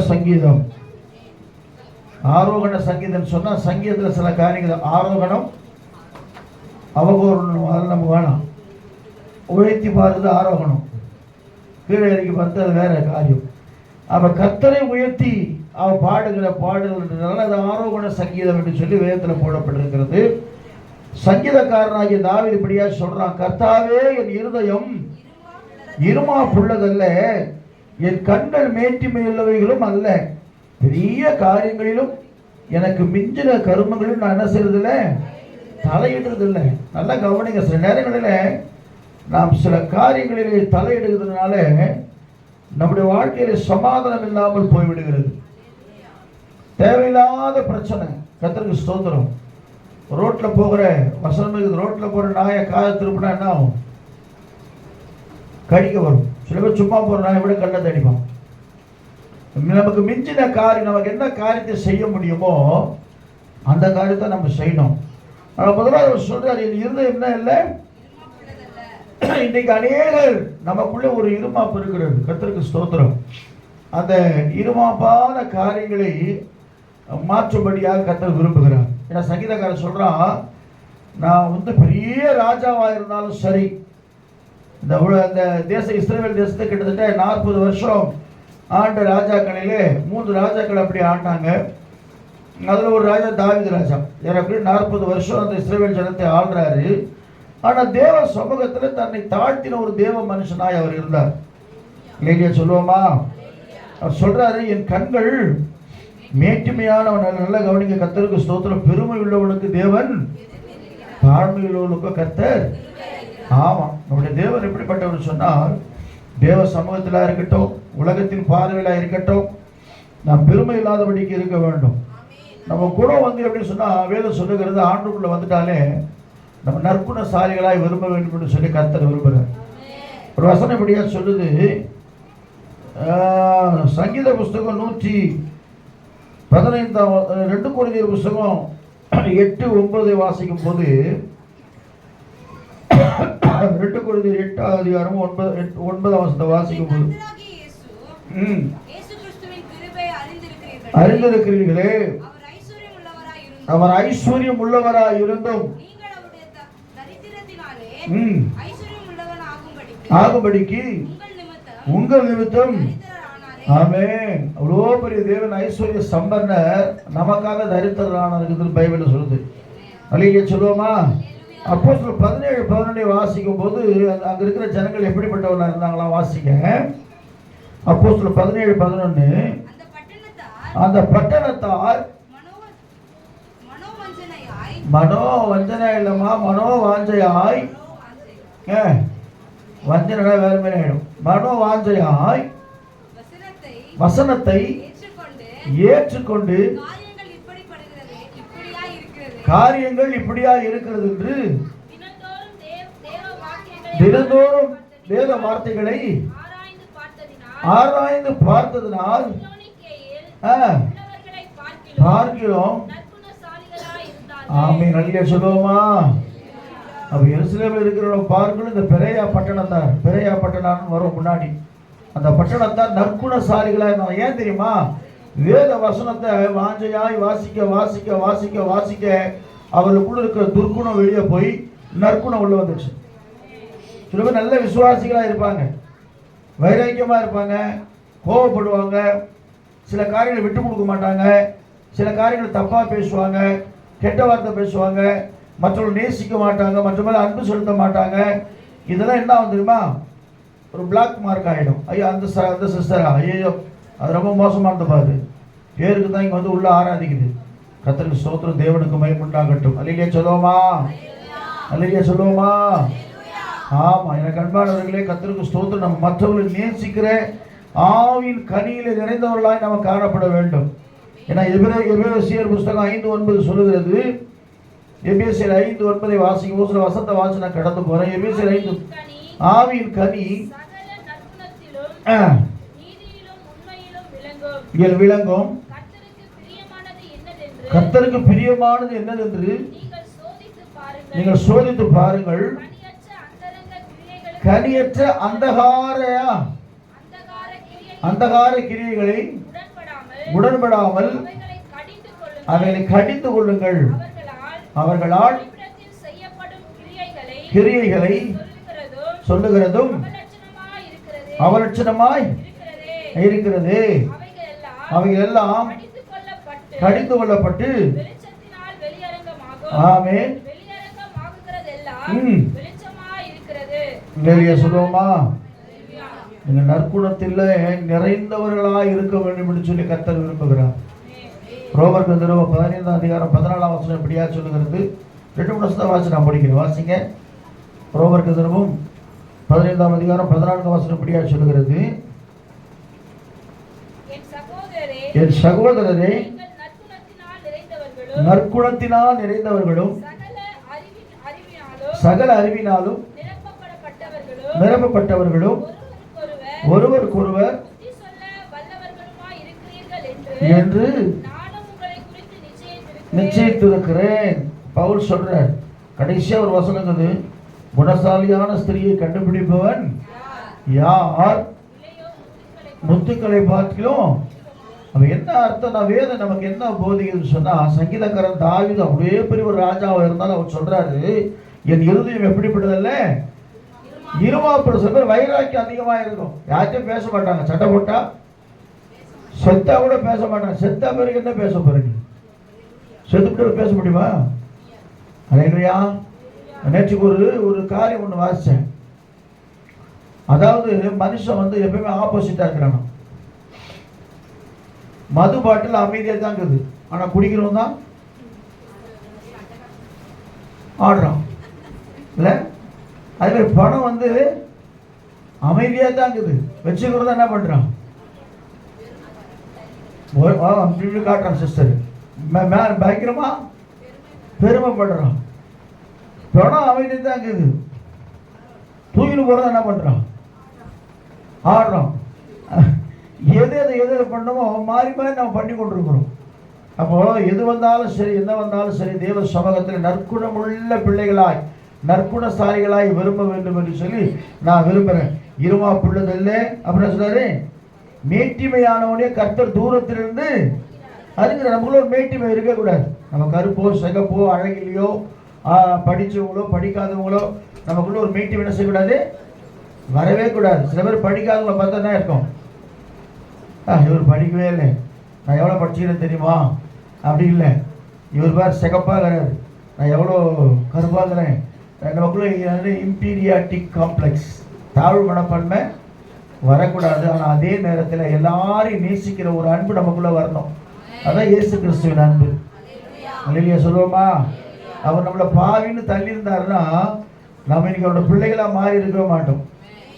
சங்கீதம். ஆரோகண சங்கீதம் சொன்னா சங்கீதத்தில் சில காரியங்கள் ஆரோகணம் அவகோரணம் அதெல்லாம் நம்ம வேணாம் உழைத்தி பார்த்தது ஆரோகணம். கீழே இறக்கி பார்த்தது அது வேற காரியம். அவ கத்தரை உயர்த்தி அவ பாடுகிற பாடல்ன்றதுனால அது ஆரோகண சங்கீதம் என்று சொல்லி வேதத்தில் போடப்பட்டிருக்கிறது. சங்கீதக்காரனாகிய தாவீது இப்படியா சொல்றான் கர்த்தாவே என் இருதயம் இருமா புள்ளதல்ல என் கண்கள் மேட்டிமையுள்ளவைகளும் அல்ல. பெரிய காரியங்களிலும் எனக்கு மிஞ்சின கருமங்களும் நான் என்ன செய்யறதில்ல தலையிடுறதில்ல. நல்லா கவனிங்க சில நேரங்களில் நாம் சில காரியங்களிலே தலையிடுகிறதுனால நம்முடைய வாழ்க்கையில சமாதானம் இல்லாமல் போய்விடுகிறது. தேவையில்லாத பிரச்சனை. கத்தருக்கு ஸ்தோத்திரம். ரோட்டில் போகிற வசனம் இருக்குது. ரோட்டில் போகிற நாயை காய திருப்பினா என்ன ஆகும்? கடிக்க வரும். சில பேர் சும்மா போகிற விட கண்ணை தடிப்பான் நமக்கு மிஞ்சின காரியம் நமக்கு என்ன காரியத்தை செய்ய முடியுமோ அந்த காரியத்தை நம்ம செய்யணும். ஆனால் முதல்ல அவர் சொல்றாரு என் என்ன இல்லை? இன்னைக்கு அநேகர் நமக்குள்ளே ஒரு இருமாப்பு இருக்கிறது. கர்த்தருக்கு ஸ்தோத்திரம். அந்த இருமாப்பான காரியங்களை மாற்றும்படியாக கர்த்தர் விரும்புகிறார். ஏன்னா சங்கீதக்காரர் சொல்றான் நான் வந்து பெரிய ராஜாவாக இருந்தாலும் சரி இந்த அந்த தேச இஸ்ரேல் தேசத்தை கிட்டத்தட்ட நாற்பது வருஷம் ஆண்ட ராஜாக்களிலே மூன்று ராஜாக்கள் அப்படி ஆண்டாங்க. அதில் ஒரு ராஜா தாவித ராஜா. ஏறக்குறைய நாற்பது வருஷம் அந்த இஸ்ரேல் ஜனத்தை ஆள்றாரு. ஆனால் தேவ சமூகத்தில் தன்னை தாழ்த்தின ஒரு தேவ மனுஷனாய் அவர் இருந்தார். இல்லையா சொல்லுவோமா? அவர் சொல்றாரு என் கண்கள் மேட்டுமையானவன். நல்ல கவனிக்க கத்தருக்கு ஸ்தோத்திரம். பெருமை உள்ளவனுக்கு தேவன் தாழ்மையுள்ளவனுக்கு கத்தர் ஆமா நம்முடைய தேவன் எப்படிப்பட்டவர் சொன்னால் தேவ சமூகத்தில் இருக்கட்டும் உலகத்தின் பார்வையில இருக்கட்டும் நாம் பெருமை இல்லாதபடிக்கு இருக்க வேண்டும். நம்ம குணம் வந்து எப்படி சொன்னா வேதம் சொல்லுகிறது ஆண்டுக்குள்ள வந்துட்டாலே நம்ம நற்குணசாலிகளாய் விரும்ப வேண்டும் என்று சொல்லி கர்த்தர் விரும்புகிறார். ஒரு வசனம் இப்படியா சொல்லுது சங்கீத புஸ்தகம் நூற்றி பதினைந்தாம் ரெண்டு குழந்தையர் புஸ்தகம் எட்டு ஒன்பதை வாசிக்கும் போது ரெண்டு குழந்தையர் எட்டாவது அதிகாரம் ஒன்பது ஒன்பதாம் வசனத்தை வாசிக்கும் போது. ம். அறிந்திருக்கிறீர்கள். அவர் ஐஸ்வர்யம் உள்ளவராய் இருந்தும், ஆகும்படிக்கு, உங்கள் நிமித்தம். ஆமென். அவ்வளோ பெரிய தேவன் ஐஸ்வர்ய சம்பன்னர் நமக்காக தரித்திரரானது பைபிள் சொல்லுது. அழிய சொல்லுவோமா? அப்போ பதினேழு பதினொன்றை வாசிக்கும் போது அங்க- இருக்கிற ஜனங்கள் எப்படிப்பட்டவர்களா இருந்தாங்களாம் வாசிக்க அப்போ சொல்ல பதினேழு பதினொன்று அந்த பட்டணத்தார் மனோ வஞ்சனை இல்லைம்மா மனோ வாஞ்சையாய் மனோவாஞ்சை, ஏ வஞ்சனை வேற மாதிரி ஆயிடும். மனோ வாஞ்சையாய் வசனத்தை ஏற்றுக்கொண்டு ஏற்றுக்கொண்டு காரியங்கள் இப்படிப்படுகிறது இப்படியாய் இருக்கிறது காரியங்கள் இப்படியா இருக்கிறது என்று தினந்தோறும் வேத வார்த்தைகளை ஆராய்ந்து பார்த்ததினால் பார்க்கிறோம் ஆமே. நல்ல சொல்லுவோமா? அப்ப எருசலேமில் இருக்கிறவங்க பார்க்கணும். இந்த பெரையா பட்டணத்தார் பெரையா பட்டணம் வரும் முன்னாடி. அந்த பட்டணத்தார் நற்குணசாலிகளா இருந்தாங்க. ஏன் தெரியுமா? வேத வசனத்தை வாஞ்சையாய் வாசிக்க வாசிக்க வாசிக்க வாசிக்க அவர்களுக்குள்ள இருக்கிற துர்க்குணம் வெளியே போய் நற்குணம் உள்ள வந்துச்சு சில பேர் நல்ல விசுவாசிகளாக இருப்பாங்க. வைராக்கியமாக இருப்பாங்க. கோவப்படுவாங்க. சில காரியங்களை விட்டு கொடுக்க மாட்டாங்க. சில காரியங்களை தப்பாக பேசுவாங்க. கெட்ட வார்த்தை பேசுவாங்க. மற்றவர்கள் நேசிக்க மாட்டாங்க. மற்ற மேலே அன்பு செலுத்த மாட்டாங்க. இதெல்லாம் என்ன ஆகும் தெரியுமா? ஒரு பிளாக் மார்க் ஆகிடும் ஐயோ அந்த அந்த சிஸ்டரா ஐயோ அது ரொம்ப மோசமானது பாரு பேருக்கு தான் இங்கே வந்து உள்ள ஆராதிக்குது. கத்தருக்கு ஸ்தோத்திரம் தேவனுக்கு மயமுண்டாகட்டும் அல்லையா சொல்லுவோமா? அல்லையா சொல்லுவோமா? ஆமா எனக்கு அன்பானவர்களே கத்தருக்கு ஸ்தோத்திரம். நம்ம மற்றவர்களை நேசிக்கிற ஆவின் கனியில நிறைந்தவர்களாய் நம்ம காணப்பட வேண்டும். ஏன்னா எபிரே எபேசியர் புஸ்தகம் ஐந்து ஒன்பது சொல்லுகிறது. எபேசியர் ஐந்து ஒன்பதை வாசிக்கும் போது சில வசந்த வாசி நான் கடந்து போறேன். எபேசியர் ஐந்து ஆவியின் கனி விளங்கும். கர்த்தருக்கு பிரியமானது என்னதென்று? நீங்கள் சோதித்து பாருங்கள். கனியற்ற அந்தகார அந்தகார கிரியைகளை உடன்படாமல் அவைகளை கடிந்து கொள்ளுங்கள். அவர்களால் கிரியைகளை சொல்லுகிறதும் அவலட்சணமாய் இருக்கிறதே. அவைகள் எல்லாம் கடிந்து கொள்ளப்பட்டு கடிந்து கொள்ளப்பட்டு வெளிச்சத்தினால் வெளியரங்கமாகும். ஆமென். வெளியரங்கமாகுகிறதெல்லாம் ம். வெளிச்சமாய் இருக்கிறது வெளியே சொல்லுவோமா நீங்க நற்குணத்தில் நிறைந்தவர்களாய் இருக்க வேண்டும் என்று சொல்லி கர்த்தர் விரும்புகிறார். ரோபர்ட் திரும்ப பதினைந்தாம் அதிகாரம் பதினாலாம் வசனம் இப்படியா சொல்லுகிறது? ரெண்டு வருஷம் வாசி நான் படிக்கிறேன். வாசிங்க. ரோபர்ட் திரும்பவும் பதினைந்தாம் அதிகாரம் பதினான்காம் வசனம் இப்படியா சொல்லுகிறது என் சகோதரரே என் சகோதரரே நற்குணத்தினால் நிறைந்தவர்களும் சகல அறிவின் அறிவினாலும் நிரப்பப்பட்டவர்களும் ஒருவருக்கொருவர் என்று நிச்சயித்திருக்கிறேன் பவுல் சொல்றார் கடைசியா ஒரு வசனம் இருக்குது குணசாலியான ஸ்திரியை கண்டுபிடிப்பவன் யார்? முத்துக்களை பார்க்கிறோம். அப்ப என்ன அர்த்தம் நான் வேதம் நமக்கு என்ன போதிக்குதுன்னு சொன்னா சங்கீதக்காரன் தாவீது அப்படியே பெரிய ஒரு ராஜாவா இருந்தாலும் அவர் சொல்றாரு என் இருதயம் எப்படிப்பட்டதல்ல? இருமாப்பட. சில பேர் வைராக்கியம் அதிகமா இருக்கும் யார்கிட்டயும் பேச மாட்டாங்க. சட்டை போட்டா செத்தா கூட பேச மாட்டாங்க. செத்தா பிறகு என்ன பேச போறீங்க? செத்துக்கிட்ட பேச முடியுமா? அலையா நேற்றுக்கு ஒரு ஒரு காரியம் ஒன்று வாசித்தேன் அதாவது மனுஷன் வந்து எப்பயுமே ஆப்போசிட்டாக இருக்கிறான் மது பாட்டில் அமைதியாக தான் இருக்குது ஆனால் குடிக்கிறவன் தான் ஆடுறான். இல்லை? அதே மாதிரி பணம் வந்து அமைதியாக தான் இருக்குது வச்சுக்கிறத என்ன பண்ணுறான் ஒரு- அப்படி இப்படி காட்டுறான் சிஸ்டர் பயங்கரமா பெருமைப்படுறான். பணம் அமைதி தான் இருக்குது தூக்கிட்டு போகிறத என்ன பண்ணுறான் ஆடுறோம் எது எது எது எது பண்ணமோ மாறி மாறி நம்ம பண்ணி கொண்டிருக்கிறோம். அப்போ எது வந்தாலும் சரி என்ன வந்தாலும் சரி தேவ சமூகத்தில் நற்குணமுள்ள பிள்ளைகளாய் நற்குணசாலிகளாய் விரும்ப வேண்டும் என்று சொல்லி நான் விரும்புகிறேன். இருமா பிள்ளைதல்ல அப்படின்னு சொன்னாரு மேட்டிமையானவனே கர்த்தர் தூரத்திலிருந்து அதுக்கு நமக்குள்ள ஒரு மேட்டிமை இருக்கக்கூடாது நம்ம கருப்போ சிகப்போ அழகிலையோ படித்தவங்களோ படிக்காதவங்களோ நமக்குள்ள ஒரு மீட்டிங் என்ன செய்யக்கூடாது? வரவே கூடாது. சில பேர் படிக்காதவங்கள பார்த்தா தான் இருக்கும். இவர் படிக்கவே இல்லை. நான் எவ்வளோ படிச்சுக்கிறேன் தெரியுமா? அப்படி இல்லை. இவர் பேர் சிகப்பாகிறார். நான் எவ்வளோ கருப்பாகிறேன். நமக்குள்ளே இம்பீரியாட்டிக் காம்ப்ளெக்ஸ் தாழ்வு மனப்பான்மை வரக்கூடாது. ஆனால் அதே நேரத்தில் எல்லாரையும் நேசிக்கிற ஒரு அன்பு நமக்குள்ளே வரணும். அதான் இயேசு கிறிஸ்துவின் அன்பு. அல்லையா சொல்லுவோமா? அவர் நம்மளை பாவின்னு தள்ளியிருந்தாருன்னா நம்ம இன்னைக்கு அவரோட பிள்ளைகளாக மாறி இருக்கவே மாட்டோம்.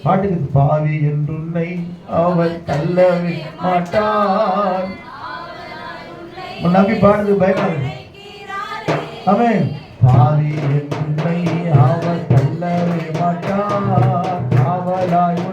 பாட்டுக்கு பாவி என்றுன்னை அவர் தள்ளவே மாட்டான். உன் நம்பி பாடுது பயமா அவன் பாவி என்றுன்னை அவர் தள்ளவே மாட்டான். அவளாய்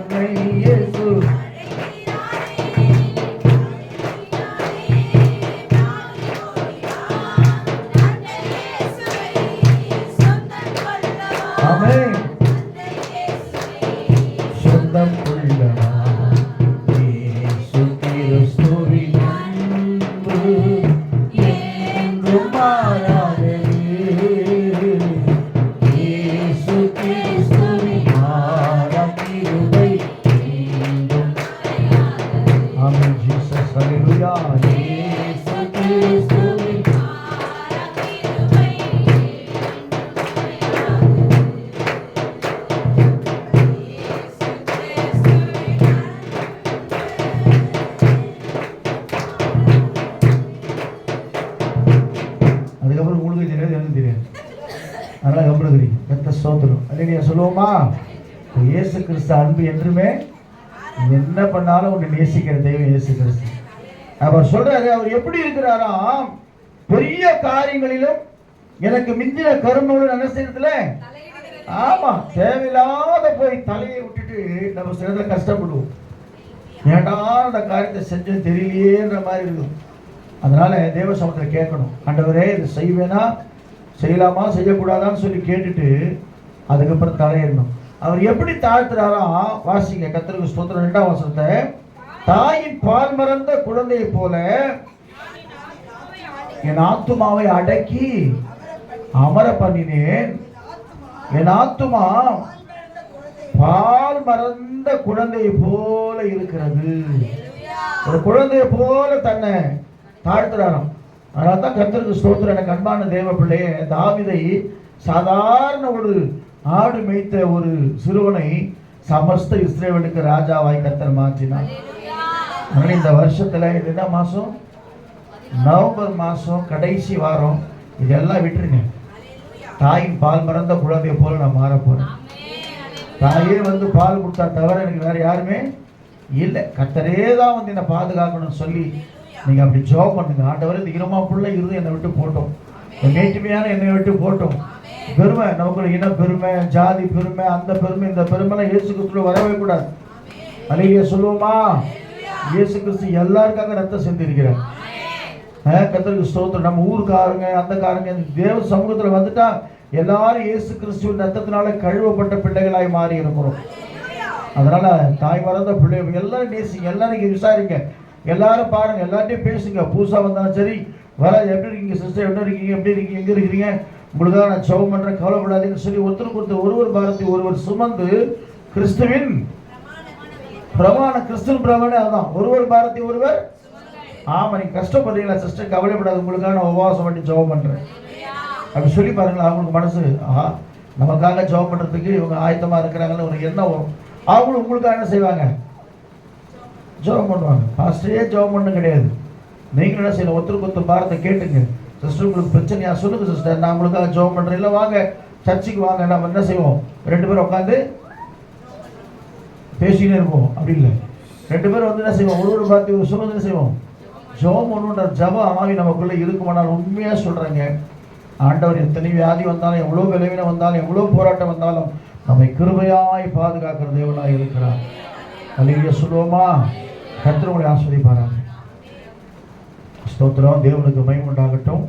அதெல்லாம் கம்பளுகிறீ எத்த சோதரம் அல்லையா சொல்லுவோமா? இயேசு கிறிஸ்து அன்பு என்றுமே என்ன பண்ணாலும் உன்னை நேசிக்கிற தெய்வம் இயேசு கிறிஸ்து. அவர் சொல்றாரு அவர் எப்படி இருக்கிறாராம்? பெரிய காரியங்களிலும் எனக்கு மிஞ்சின கருமங்களும் என்ன செய்யறதுல ஆமா தேவையில்லாத போய் தலையை விட்டுட்டு நம்ம சிறந்த கஷ்டப்படுவோம். ஏண்டாம் அந்த காரியத்தை செஞ்சு தெரியலையேன்ற மாதிரி இருக்கும். அதனால தேவ சமூகத்தில் கேட்கணும். ஆண்டவரே இது செய்வேனா? செய்யலாமா செய்யக்கூடாதான்னு சொல்லி கேட்டுட்டு அதுக்கப்புறம் தலையிடணும் அவர் எப்படி தாழ்த்துறாரா வாசிங்க கத்திரிக்கு ஸ்தோத்திரம் ரெண்டாம் வசனத்தை. தாயின் பால் மறந்த குழந்தையை போல என் ஆத்துமாவை அடக்கி அமர பண்ணினேன் என் ஆத்துமா பால் மறந்த குழந்தையை போல இருக்கிறது. ஒரு குழந்தையை போல தன்னை தாழ்த்துறாராம். அதனால தான் கர்த்தருக்கு ஸ்தோத்திரம். எனக்கு அன்பான தேவ பிள்ளையே தாவிதை சாதாரண ஒரு ஆடு மேய்த்த ஒரு சிறுவனை சமஸ்த இஸ்ரேவேலுக்கு ராஜாவாய் கர்த்தர் மாற்றினார். அதனால இந்த வருஷத்துல இது என்ன மாசம்? நவம்பர் மாசம் கடைசி வாரம். இதெல்லாம் விட்டுருங்க. தாயின் பால் மறந்த குழந்தையை போல நான் மாற போறேன் தாயே வந்து பால் கொடுத்தா தவிர எனக்கு வேற யாருமே இல்லை. கத்தரே தான் வந்து என்னை பாதுகாக்கணும்னு சொல்லி நீங்க அப்படி ஜோப் பண்ணுங்க. ஆண்டவர் இந்த இருமா புள்ள இருந்து என்னை விட்டு போட்டோம். மேட்டுமையான என்னை விட்டு போட்டோம். பெருமை நமக்கு இன பெருமை ஜாதி பெருமை அந்த பெருமை இந்த பெருமைலாம் இயேசு கிறிஸ்துல வரவே கூடாது. அலைய சொல்லுவோமா? இயேசு கிறிஸ்து எல்லாருக்காக ரத்தம் செஞ்சிருக்கிறார் கத்தருக்கு ஸ்தோத்திரம். நம்ம ஊருக்காரங்க அந்த காரங்க தேவ சமூகத்துல வந்துட்டா எல்லாரும் இயேசு கிறிஸ்துவின் ரத்தத்தினால கழுவப்பட்ட பிள்ளைகளாய் மாறி இருக்கிறோம். அதனால தாய் மறந்த பிள்ளைகள் எல்லாரும் நேசிங்க எல்லாரும் விசாரிங்க. எல்லாரும் பாருங்க எல்லார்ட்டையும் பேசுங்க. பூசா வந்தாலும் சரி வர எப்படி இருக்கீங்க சிஸ்டர் எப்படி இருக்கீங்க எப்படி இருக்கீங்க எங்கே இருக்கிறீங்க? உங்களுக்காக நான் ஜெபம் பண்ணுறேன் கவலைப்படாதீங்கன்னு சொல்லி ஒருத்தருக்கு ஒருத்தர் ஒருவர் பாரதி ஒருவர் சுமந்து கிறிஸ்துவின் பிரமாண கிறிஸ்துவின் பிரமாணே அதுதான். ஒருவர் பாரதி ஒருவர் ஆமாம் நீங்கள் கஷ்டப்படுறீங்களா சிஸ்டர் கவலைப்படாத உங்களுக்காக நான் உபவாசம் பண்ணி ஜெபம் பண்ணுறேன் அப்படி சொல்லி பாருங்களா அவங்களுக்கு மனசு ஆஹா நமக்காக ஜெபம் பண்ணுறதுக்கு இவங்க ஆயத்தமாக இருக்கிறாங்கன்னு ஒரு எண்ணம் வரும். அவங்களும் உங்களுக்காக என்ன செய்வாங்க? ஜெபம் பண்ணுவாங்க. பாஸ்டரே ஜெபம் பண்ண கிடையாது? நீங்களும் என்ன செய்யணும்? ஒருத்தருக்கு ஒருத்தர் பாரத்தை கேட்டுங்க. சிஸ்டர் உங்களுக்கு பிரச்சனையா? சொல்லுங்க சிஸ்டர் நான் உங்களுக்காக ஜெபம் பண்ணுறேன் இல்லை வாங்க. சர்ச்சுக்கு வாங்க. நம்ம என்ன செய்வோம்? ரெண்டு பேரும் உட்காந்து பேசிக்கிட்டே இருப்போம். அப்படி இல்லை. ரெண்டு பேரும் வந்து என்ன செய்வோம்? ஒரு ஒரு பார்த்து ஒரு சொல்லுங்க என்ன செய்வோம்? ஜெபம் ஒன்றுன்ற ஜப ஆவி நமக்குள்ள இருக்குமானால் உண்மையாக சொல்றேங்க. ஆண்டவர் எத்தனை வியாதி வந்தாலும் எவ்வளோ விளைவின வந்தாலும் எவ்வளோ போராட்டம் வந்தாலும் நம்மை கிருபையாய் பாதுகாக்கிற தேவனாக இருக்கிறார். அல்லையா சொல்லுவோமா? கர்த்தர் உங்களை ஆஸ்வதிப்பாராங்க ஸ்தோத்திரம். தேவனுக்கு மயம் உண்டாகட்டும்.